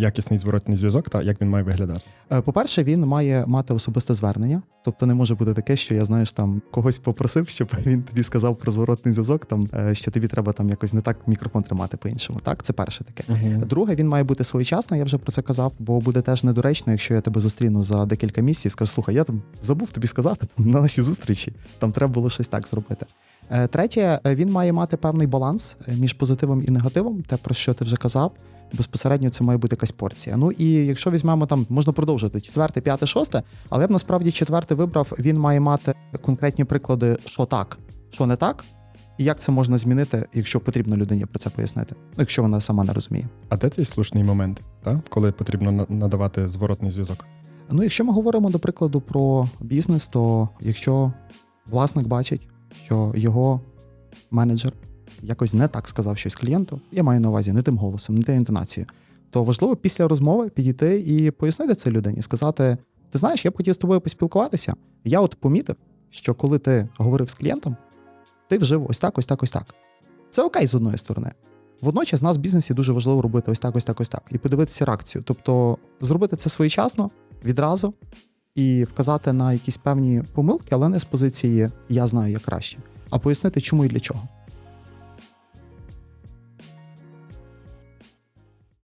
якісний зворотний зв'язок та як він має виглядати? Е, По-перше, він має мати особисте звернення, тобто не може бути таке, що я знаєш там когось попросив, щоб він тобі сказав про зворотний зв'язок, там е, що тобі треба там якось не так мікрофон тримати по-іншому. Так, це перше таке. Друге, він має бути своєчасний, я вже про це казав, бо буде теж недоречно, якщо я тебе зустріну за декілька місяців, скажу, слухай, я там забув тобі сказати там, на нашій зустрічі, там треба було щось так зробити. Е, Третє, він має мати певний баланс між позитивом і негативом, те, про що ти вже казав. Безпосередньо це має бути якась порція. Ну і якщо візьмемо там, можна продовжити четверте, п'яте, шосте, але я б насправді четверте вибрав. Він має мати конкретні приклади, що так, що не так, і як це можна змінити, якщо потрібно людині про це пояснити, ну, якщо вона сама не розуміє. А де цей слушний момент, та? коли потрібно надавати зворотний зв'язок? Ну, якщо ми говоримо до прикладу про бізнес, то якщо власник бачить, що його менеджер якось не так сказав щось клієнту, я маю на увазі не тим голосом, не тією інтонацією, то важливо після розмови підійти і пояснити це людині, сказати: ти знаєш, я б хотів з тобою поспілкуватися. Я от помітив, що коли ти говорив з клієнтом, ти вжив ось так, ось так, ось так. Це окей з одної сторони. Водночас нас в бізнесі дуже важливо робити ось так, ось так, ось так, і подивитися реакцію. Тобто зробити це своєчасно, відразу, і вказати на якісь певні помилки, але не з позиції я знаю як краще, а пояснити, чому і для чого.